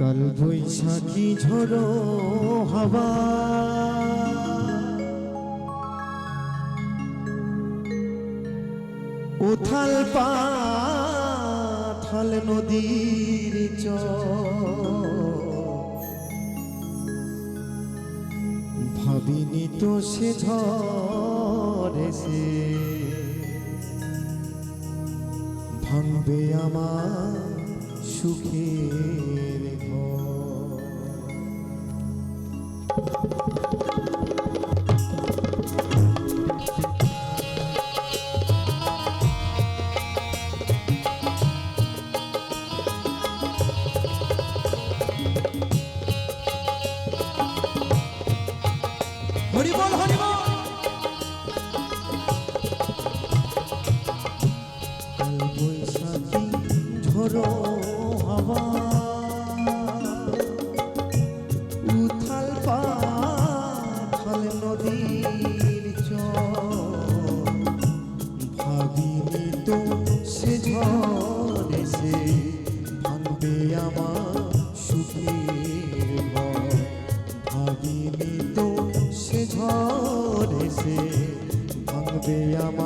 কাল বৈশাখী ঝোড়ো হাওয়া। উথাল পাথাল নদীর চর। ভাবিনি তো সে সে ভাঙবে আমার সুখের home. ভাঙবে আমার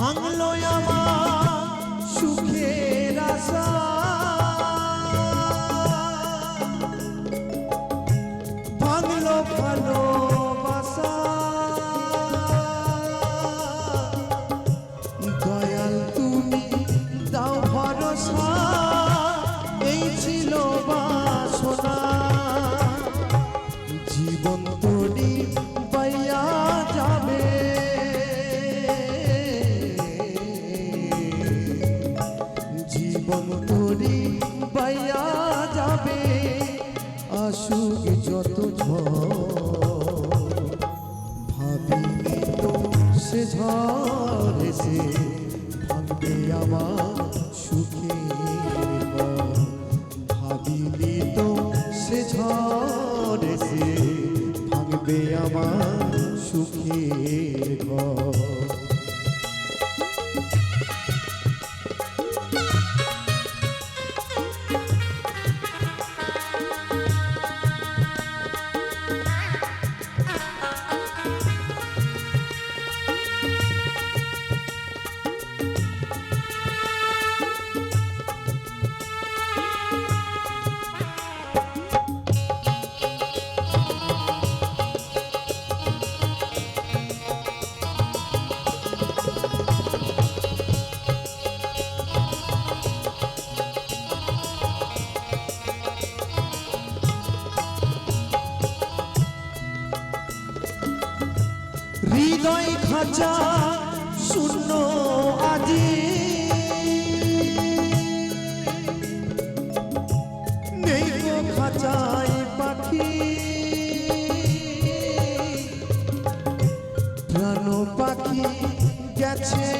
ভাঙলো আমার সুখের আশা। ভাঙলো ভালোবাসা। দয়াল তুমি দাও ভরসা এই ছিল বাসনা। জীবন যাবে আসুক যত ভাবি তো সে ঝড় সে ভাঙবে আমার। হৃদয় খাঁচা শূন্য আজি। নেই খাঁচায় পাখি। প্রাণ পাখি গেছে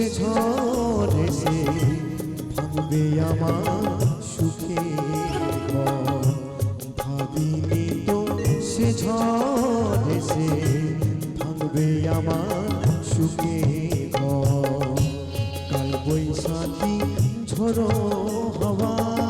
এসে ঝড় এসে ভাঙবে আমার সুখে ভাবিনি তো সে ঝড় এসে ভাঙবে আমার সুখে কাল বৈশাখী ঝড় হওয়া।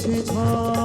去闯